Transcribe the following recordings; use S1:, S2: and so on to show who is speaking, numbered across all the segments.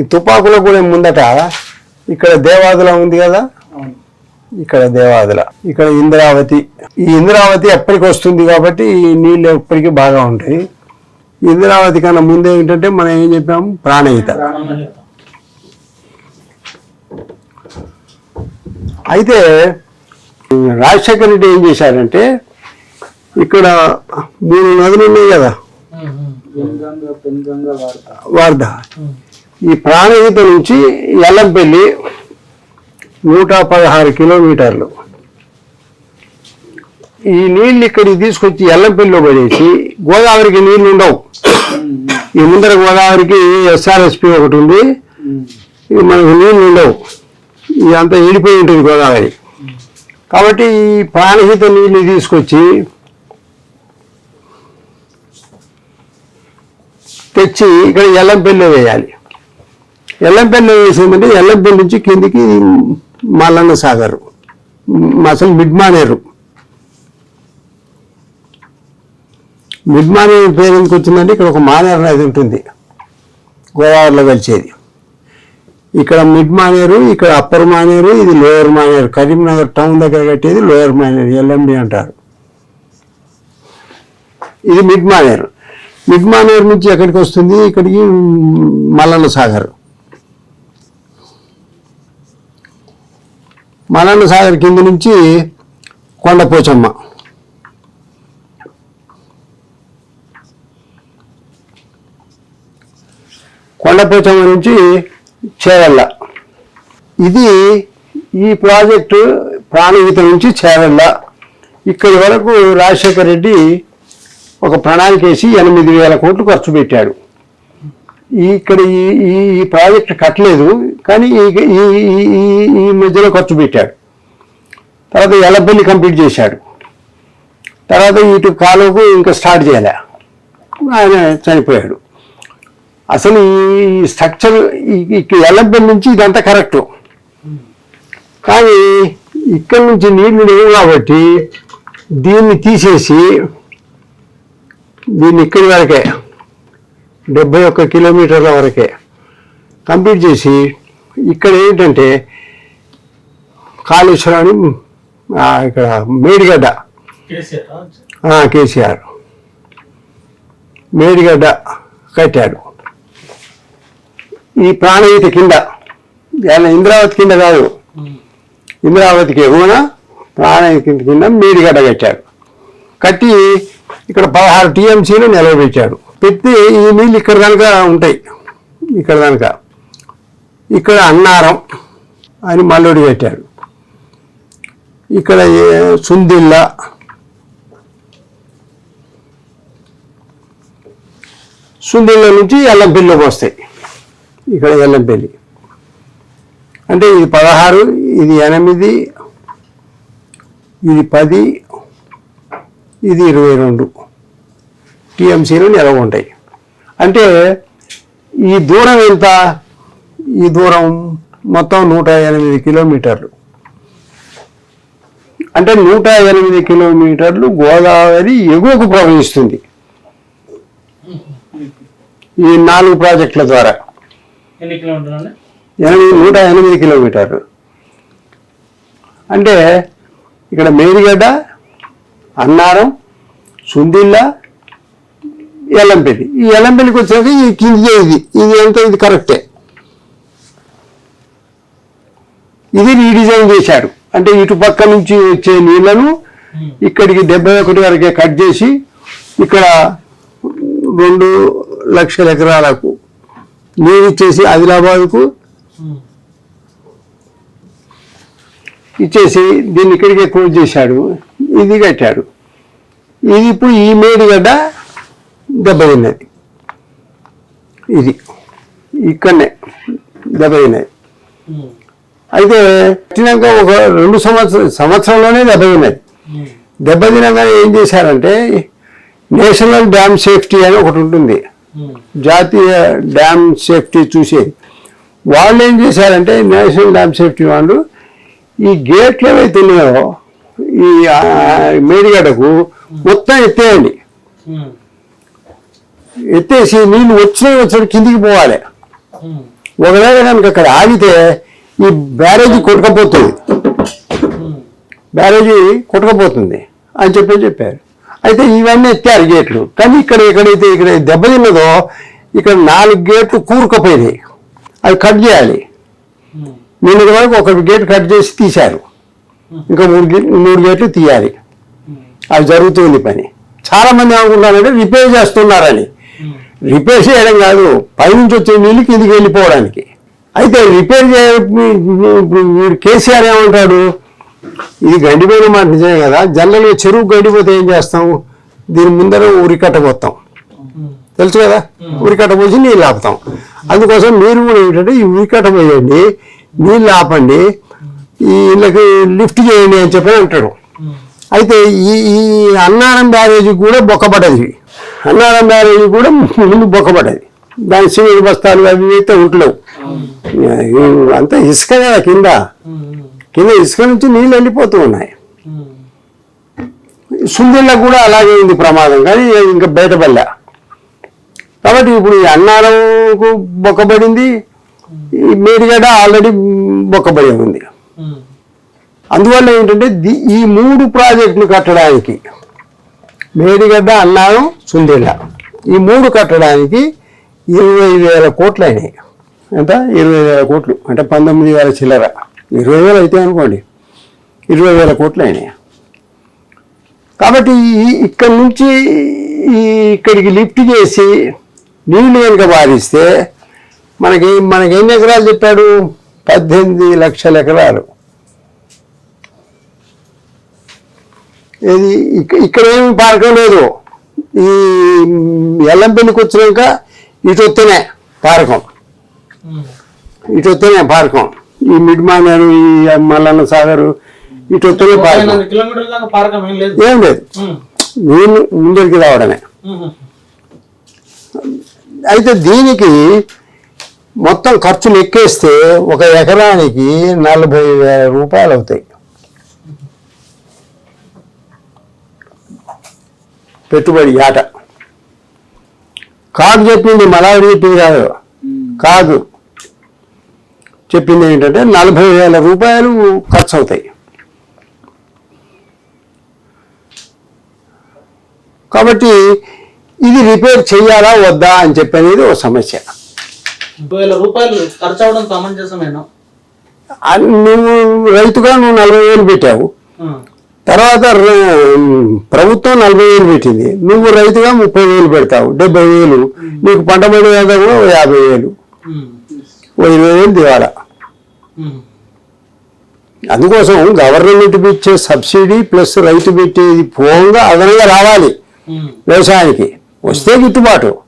S1: ఈ తుపాకుల కూడా ముందట ఇక్కడ దేవాదుల ఉంది కదా?
S2: అవును.
S1: ఇక్కడ దేవాదుల ఇక్కడ ఇంద్రావతి. ఈ ఇంద్రావతి ఎప్పటికి వస్తుంది కాబట్టి ఈ నీళ్ళు ఎప్పటికీ బాగా ఉంటాయి. ఇంద్రావతి కన్నా ముందే ఏంటంటే మనం ఏం చెప్పాము ప్రాణహిత. అయితే రాజశేఖర రెడ్డి ఏం చేశారంటే ఇక్కడ మూడు నదులు ఉన్నాయి కదా? వార్ధ ఈ ప్రాణహిత నుంచి ఎల్లంపల్లి నూట పదహారు కిలోమీటర్లు. ఈ నీళ్ళు ఇక్కడికి తీసుకొచ్చి ఎల్లంపల్లిలో పడేసి గోదావరికి నీళ్ళు ఉండవు. ఈ ముందర గోదావరికి ఎస్ఆర్ఎస్పి ఒకటి ఉంది. ఇది మనకు నీళ్ళు ఉండవు. ఇదంతా ఎండిపోయి ఉంటుంది గోదావరి. కాబట్టి ఈ ప్రాణహిత నీళ్ళు తీసుకొచ్చి తెచ్చి ఇక్కడ ఎల్లంపల్లి వేయాలి. ఎల్లంపల్లి వేసిందంటే ఎల్లంపల్లి నుంచి కిందికి మల్లన్న సాగర్. అసలు మిడ్ మానేరు మిడ్ మానేరు పేరు ఎందుకు వచ్చిందంటే ఇక్కడ ఒక మానేరు నది ఉంటుంది. గోదావరిలో కలిసేది. ఇక్కడ మిడ్ మానేరు ఇక్కడ అప్పర్ మానేరు ఇది లోయర్ మానేరు. కరీంనగర్ టౌన్ దగ్గర కట్టేది లోయర్ మానేరు ఎల్ఎండి అంటారు. ఇది మిడ్ మానేరు మిడ్ మానేరు నుంచి ఎక్కడికి వస్తుంది? ఇక్కడికి మల్లన్న సాగర్. మల్లన్న సాగర్ కింద నుంచి కొండపోచమ్మ. కొండపోచమ్మ నుంచి చేవెళ్ళ. ఇది ఈ ప్రాజెక్టు ప్రాణహిత నుంచి చేవెళ్ళ. ఇక్కడి వరకు రాజశేఖర రెడ్డి ఒక ప్రణాళిక వేసి ఎనిమిది వేల కోట్లు ఖర్చు పెట్టాడు. ఇక్కడ ఈ ఈ ఈ ప్రాజెక్ట్ కట్టలేదు. కానీ ఈ ఈ ఈ- మధ్యలో ఖర్చు పెట్టాడు. తర్వాత ఎలబల్లి కంప్లీట్ చేశాడు. తర్వాత ఇటు కాలువకు ఇంకా స్టార్ట్ చేయలే. ఆయన చనిపోయాడు. అసలు ఈ స్ట్రక్చర్ ఎల్లబెల్ నుంచి ఇదంతా కరెక్ట్. కానీ ఇక్కడి నుంచి నీళ్ళు లేవు కాబట్టి దీన్ని తీసేసి దీన్ని ఇక్కడి వరకే డెబ్బై ఒక్క కిలోమీటర్ల వరకే కంప్లీట్ చేసి ఇక్కడ ఏంటంటే కాళేశ్వరాన్ని ఇక్కడ మేడిగడ్డ.
S2: కేసీఆర్.
S1: మేడిగడ్డ కట్టాడు. ఈ ప్రాణహిత కింద ఇంద్రావతి కింద కాదు. ఇంద్రావతికి ఎగువన ప్రాణహిత కింద మేడిగడ్డ కట్టాడు. కట్టి ఇక్కడ పదహారు టీఎంసీలు నిలవబెట్టాడు పెట్టి ఈ నీళ్ళు ఇక్కడ కనుక ఉంటాయి. ఇక్కడ కనుక. ఇక్కడ అన్నారం అని మల్లుడు పెట్టాడు. ఇక్కడ ఏ- సుందిల్ల సుందిల్ల నుంచి ఎల్లంపల్లిలోకి వస్తాయి. ఇక్కడ ఎల్లంపల్లి అంటే ఇది పదహారు ఇది ఎనిమిది ఇది పది ఇది ఇరవై రెండు. టీఎంసీలు నిలవ ఉంటాయి. అంటే ఈ దూరం ఎంత? ఈ దూరం మొత్తం నూట ఎనిమిది కిలోమీటర్లు. అంటే నూట ఎనిమిది కిలోమీటర్లు గోదావరి ఎగువకు ప్రవహిస్తుంది. ఈ నాలుగు ప్రాజెక్టుల ద్వారా. ఎనిమిది నూట ఎనిమిది కిలోమీటర్లు. అంటే ఇక్కడ మేడిగడ్డ అన్నారం సుందిల్ల ఎల్లంపల్లి. ఈ ఎల్లంపల్లికి వచ్చాక ఈ కింది ఇది. ఇది ఎంత? ఇది కరెక్టే. ఇది రీడిజైన్ చేశాడు అంటే ఇటు పక్క నుంచి వచ్చే నీళ్ళను ఇక్కడికి డెబ్బై ఒకటి వరకే కట్ చేసి ఇక్కడ రెండు లక్షల ఎకరాలకు నీరు ఇచ్చేసి ఆదిలాబాద్కు ఇచ్చేసి దీన్ని ఇక్కడికే క్లోజ్ చేశాడు. ఇది కట్టాడు. ఇది ఇప్పుడు ఈ మేడిగడ్డ దెబ్బతిన్నది ఇది. ఇక్కడనే దెబ్బతిన్నది అయితే కట్టినాక ఒక రెండు సంవత్సరం సంవత్సరంలోనే దెబ్బతిన్నది దెబ్బతినగానే ఏం చేశారంటే నేషనల్ డ్యామ్ సేఫ్టీ అని ఒకటి ఉంటుంది. జాతీయ డ్యామ్ సేఫ్టీ చూసేది వాళ్ళు ఏం చేశారంటే నేషనల్ డ్యామ్ సేఫ్టీ వాళ్ళు ఈ గేట్లు ఏవైతే ఉన్నాయో ఈ ఆ, మేడిగడ్డకు మొత్తం ఎత్తేయండి. ఎత్తేసి నీళ్ళు వచ్చిన వచ్చిన కిందికి పోవాలి. ఒకవేళ కనుక అక్కడ ఆగితే ఈ బ్యారేజీ కొట్టుకపోతుంది. బ్యారేజీ కొట్టుకపోతుంది అని చెప్పి చెప్పారు. అయితే ఇవన్నీ ఎత్తారు గేట్లు. కానీ ఇక్కడ ఎక్కడైతే ఇక్కడ దెబ్బతిన్నదో ఇక్కడ నాలుగు గేట్లు కూరుకుపోయినాయి. అవి కట్ చేయాలి. నిన్న వరకు ఒక గేట్ కట్ చేసి తీశారు. ఇంకా మూడు గే మూడు గేట్లు తీయాలి.
S2: అది
S1: అవి జరుగుతుంది పని. చాలామంది మంది రిపేర్ చేస్తున్నారని. రిపేర్ చేయడం కాదు పైనుంచి వచ్చే నీళ్ళు కిందికి వెళ్ళిపోవడానికి. అయితే రిపేర్ చే వీడు కేసీఆర్ ఏమంటాడు? ఇది గండిపోయిన మాట నిజమే కదా? జనరల్గా చెరువు గండిపోతే ఏం చేస్తాం? దీని ముందర ఉరికట్ట పోతాం.
S2: ఉమ్.
S1: తెలుసు కదా? ఉరికట్ట పోసి నీళ్ళు ఆపుతాం. అందుకోసం మీరు కూడా ఏంటంటే ఈ ఉరికట్ట పోయండి నీళ్ళు ఆపండి ఈ ఇళ్ళకి లిఫ్ట్ చేయండి అని చెప్పి అంటాడు. అయితే ఈ ఈ అన్నారం బ్యారేజీ కూడా బొక్కబడ్డది. అన్నారం బ్యారేజీ కూడా ముందు బొక్కబడ్డది. దాని సిమెంట్ బస్తాలు అవి అయితే ఉంటలేవు ఇవి అంతా ఇసుక కదా కింద. కింద ఇసుక నుంచి నీళ్ళు వెళ్ళిపోతూ ఉన్నాయి. సుందిళ్ళ కూడా అలాగే ఉంది ప్రమాదం కానీ ఇంకా బయటపడలే. కాబట్టి ఇప్పుడు ఈ అన్నారంకు బొక్కబడింది. ఈ మేడిగడ్డ ఆల్రెడీ బొక్కబడి ఉంది. అందువల్ల ఏంటంటే ఈ మూడు ప్రాజెక్టులు కట్టడానికి మేడిగడ్డ అన్నారం సుందేళ్ళ ఈ మూడు కట్టడానికి ఇరవై వేల కోట్లు అయినాయి. ఎంత? ఇరవై వేల కోట్లు. అంటే పంతొమ్మిది వేల చిల్లర. ఇరవై వేలు అయితే అనుకోండి. ఇరవై వేల కోట్లు అయినాయి. కాబట్టి ఇక్కడ ఇక్కడి నుంచి ఈ ఇక్కడికి లిఫ్ట్ చేసి నీళ్ళు కనుక బారిస్తే మనకి మనకి ఎన్ని ఎకరాలు చెప్పాడు? పద్దెనిమిది లక్షల ఎకరాలు. ఇది ఇక్కడ ఏమి పారకం లేదు. ఈ ఎల్లంపల్లికి వచ్చినాక ఇటు వస్తేనే పారకం ఇటు వస్తేనే పారకం. ఈ మిడ్ మానేరు ఈ మల్లన్న సాగరు ఇటు వస్తేనే పారకం.
S2: ఏం లేదు.
S1: నీళ్ళు ముందరికి రావడమే. అయితే దీనికి మొత్తం ఖర్చులు ఎక్కేస్తే ఒక ఎకరానికి నలభై వేల రూపాయలు అవుతాయి. పెట్టుబడి ఆట. కాదు చెప్పింది మలాడి చెప్పింది కాదు. కాదు. చెప్పింది ఏంటంటే నలభై వేల రూపాయలు ఖర్చు అవుతాయి కాబట్టి ఇది రిపేర్ చేయాలా వద్దా అని చెప్పి అనేది ఒక సమస్య.
S2: ముప్పై వేల రూపాయలు ఖర్చు అవడం సమంజసమేనా?
S1: ఆ నువ్వు రైతుగా నువ్వు నలభై వేలు పెట్టావు. తర్వాత ప్రభుత్వం నలభై వేలు పెట్టింది. నువ్వు రైతుగా ముప్పై వేలు పెడతావు డెబ్బై వేలు. నీకు పంట పడేదా కూడా యాభై వేలు. ఓ ఇరవై వేలు దివాలా. అందుకోసం గవర్నమెంట్ ఇచ్చే సబ్సిడీ ప్లస్ రైతు పెట్టేది పోగా అదనంగా రావాలి. వ్యవసాయానికి. వస్తే గిట్టుబాటు.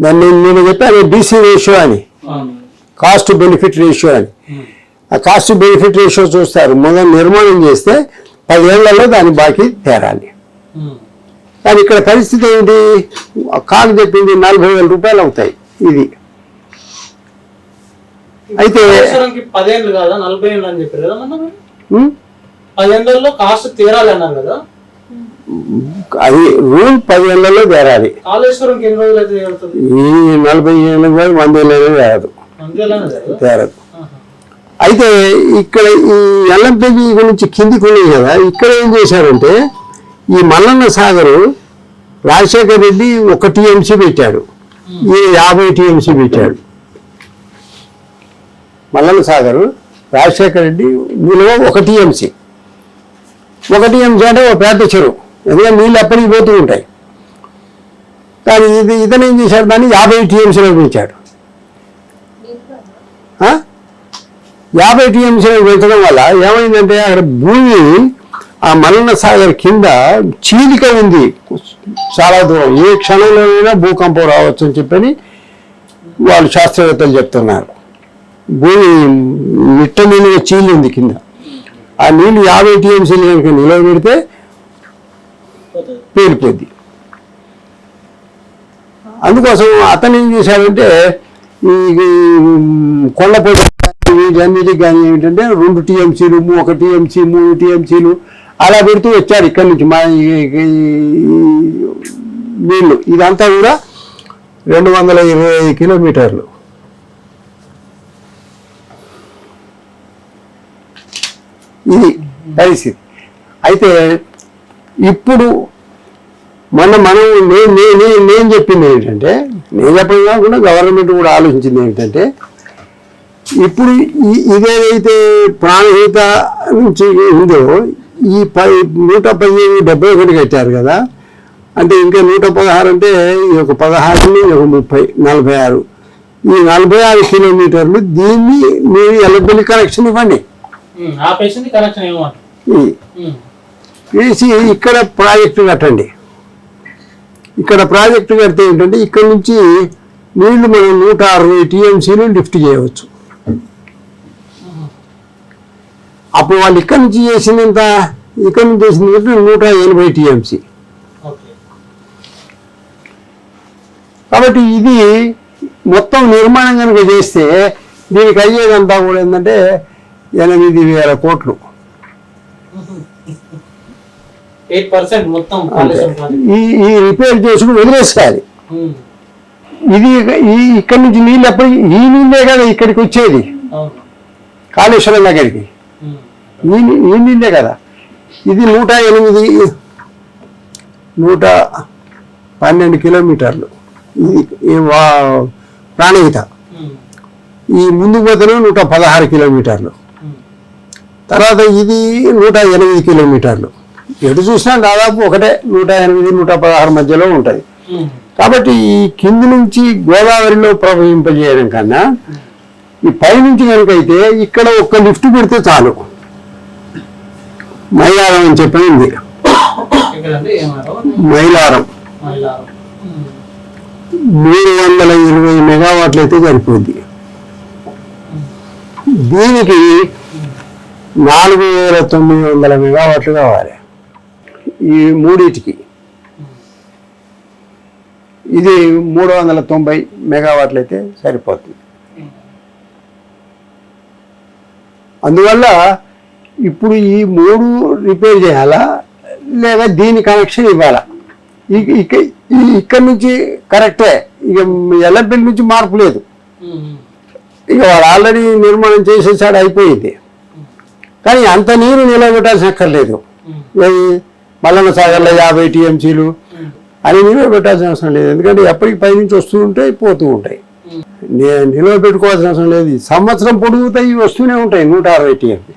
S1: దాన్ని నేను చెప్పాను బీసీ రేషియో అని. కాస్ట్ బెనిఫిట్ రేషియో అని. ఆ కాస్ట్ బెనిఫిట్ రేషియో చూస్తారు. మొదలు నిర్మాణం చేస్తే పదేళ్ళలో దాని బాకీ తేరాలి. కానీ ఇక్కడ పరిస్థితి ఏంటి కాకు చెప్పింది నలభై వేల రూపాయలు అవుతాయి. ఇది. అయితే
S2: పదేళ్ళు కాదా? నలభై ఏళ్ళు అని చెప్పారు కదా కాస్ట్ తీరాలి అన్నారు కదా?
S1: అది రూల్ పదేళ్ళలో తేరాలి ఈ నలభై ఏళ్ళ కాదు వంద ఏళ్ళలో తేరదు తేరదు. అయితే ఇక్కడ ఈ ఎల్లంపేజీ గురించి కిందికి ఉన్నాయి కదా ఇక్కడ ఏం చేశారంటే ఈ మల్లన్న సాగరు రాజశేఖర రెడ్డి ఒక టీఎంసీ పెట్టాడు. ఈ యాభై టీఎంసీ పెట్టాడు. మల్లన్న సాగర్ రాజశేఖర రెడ్డి విలువ ఒక టీఎంసీ. ఒక టీఎంసీ అంటే ఒక పెద్ద చెరువు. ఎందుకంటే నీళ్ళు అప్పటికి పోతూ ఉంటాయి. కానీ ఇది ఇతను ఏం చేశాడు? దాన్ని యాభై టీఎంసీలో పెంచాడు. యాభై టీఎంసీలో పెంచడం వల్ల ఏమైందంటే అక్కడ భూమి ఆ మల్లన్న సాగర్ కింద చీలిక ఉంది. చాలా దూరం. ఏ క్షణంలోనైనా భూకంపం రావచ్చు అని చెప్పని వాళ్ళు శాస్త్రవేత్తలు చెప్తున్నారు. భూమి మిట్ట నీళ్ళుగా చీలి ఉంది కింద. ఆ నీళ్ళు యాభై టీఎంసీలు కనుక నిలవ పెడితే
S2: పోతుంది.
S1: పేలిపోద్ది అందుకోసం అతను ఏం చేశాడంటే ఈ కొండపల్లి వీటన్నిటికి కానీ ఏమిటంటే రెండు టీఎంసీలు ఒక టీఎంసీ మూడు టీఎంసీలు అలా పెడుతూ వచ్చారు ఇక్కడి నుంచి. మా ఈ- నీళ్ళు. ఇదంతా కూడా రెండు వందల ఇరవై కిలోమీటర్లు. ఇది పరిస్థితి అయితే ఇప్పుడు మొన్న మనం నేను నేను నేను చెప్పింది ఏంటంటే నేను చెప్పడం కాకుండా గవర్నమెంట్ కూడా ఆలోచించింది ఏంటంటే ఇప్పుడు ఇదేదైతే ప్రాణహిత నుంచి ఉందో ఈ పై నూట పదిహేను డెబ్బై ఒకటి కట్టారు కదా అంటే ఇంకా నూట పదహారు అంటే ఈ ఒక పదహారు ఒక ముప్పై నలభై ఆరు. ఈ నలభై ఆరు కిలోమీటర్లు దీన్ని మీరు ఎలక్ట్రిక్ కనెక్షన్ ఇవ్వండి.
S2: ఆపేసింది కనెక్షన్
S1: వేసి ఇక్కడ ప్రాజెక్టు కట్టండి ఇక్కడ ప్రాజెక్టు కడితే ఏంటంటే ఇక్కడ నుంచి నీళ్ళు మనం నూట అరవై టీఎంసీలు లిఫ్ట్ చేయవచ్చు. అప్పుడు వాళ్ళు ఇక్కడ నుంచి చేసినంత ఇక్కడ నుంచి చేసింది నూట ఎనభై టీఎంసీ కాబట్టి ఇది మొత్తం నిర్మాణం కనుక చేస్తే దీనికి అయ్యేదంతా కూడా ఏంటంటే ఎనిమిది వేల కోట్లు. ఈ ఈ రిపేర్ చేసుకుని వదిలేసేయాలి. ఇది ఈ ఇక్కడి నుంచి నీళ్ళు ఎప్పుడు ఈ నీళ్ళే కదా ఇక్కడికి వచ్చేది. కాళేశ్వరం దగ్గరికి ఈ నీళ్ళే కదా. ఇది నూట ఎనిమిది నూట పన్నెండు కిలోమీటర్లు. ఇది ప్రాణహిత. ఈ ముందుకు పోతేనే నూట పదహారు కిలోమీటర్లు. తర్వాత ఇది నూట ఎనిమిది కిలోమీటర్లు. ఎటు చూసినా దాదాపు ఒకటే నూట ఎనిమిది నూట పదహారు మధ్యలో ఉంటుంది. కాబట్టి ఈ కింది నుంచి గోదావరిలో ప్రవహింపజేయడం కన్నా ఈ పైనుంచి కనుక అయితే ఇక్కడ ఒక్క లిఫ్ట్ పెడితే చాలు. మైలారం అని చెప్పింది
S2: ఎక్కడండి? ఏమారో
S1: మైలారం. మూడు వందల ఇరవై మెగావాట్లు అయితే సరిపోద్ది. దీనికి నాలుగు వేల తొమ్మిది వందల మెగావాట్లు కావాలి. ఈ మూడింటికి. ఇది మూడు వందల తొంభై మెగావాట్లు అయితే సరిపోతుంది. అందువల్ల ఇప్పుడు ఈ మూడు రిపేర్ చేయాలా? లేదా దీని కనెక్షన్ ఇవ్వాలా? ఇక- ఇక్కడ నుంచి కరెక్టే. ఇక ఎల్లపెల్లి నుంచి మార్పు లేదు. ఇక వాడు ఆల్రెడీ నిర్మాణం చేసేసాడు అయిపోయింది. కానీ అంత నీరు నిలబెట్టాల్సిన అక్కర్లేదు.
S2: ఉమ్,
S1: ఏది? మల్లన్న సాగర్లో యాభై టీఎంసీలు అని నిలబెట్టాల్సిన అవసరం లేదు. ఎందుకంటే ఎప్పటికి పైనుంచి వస్తూ ఉంటాయి పోతూ ఉంటాయి. నిలవ పెట్టుకోవాల్సిన అవసరం లేదు. సంవత్సరం పొడుగుతాయి వస్తూనే ఉంటాయి నూట అరవై టీఎంసీ.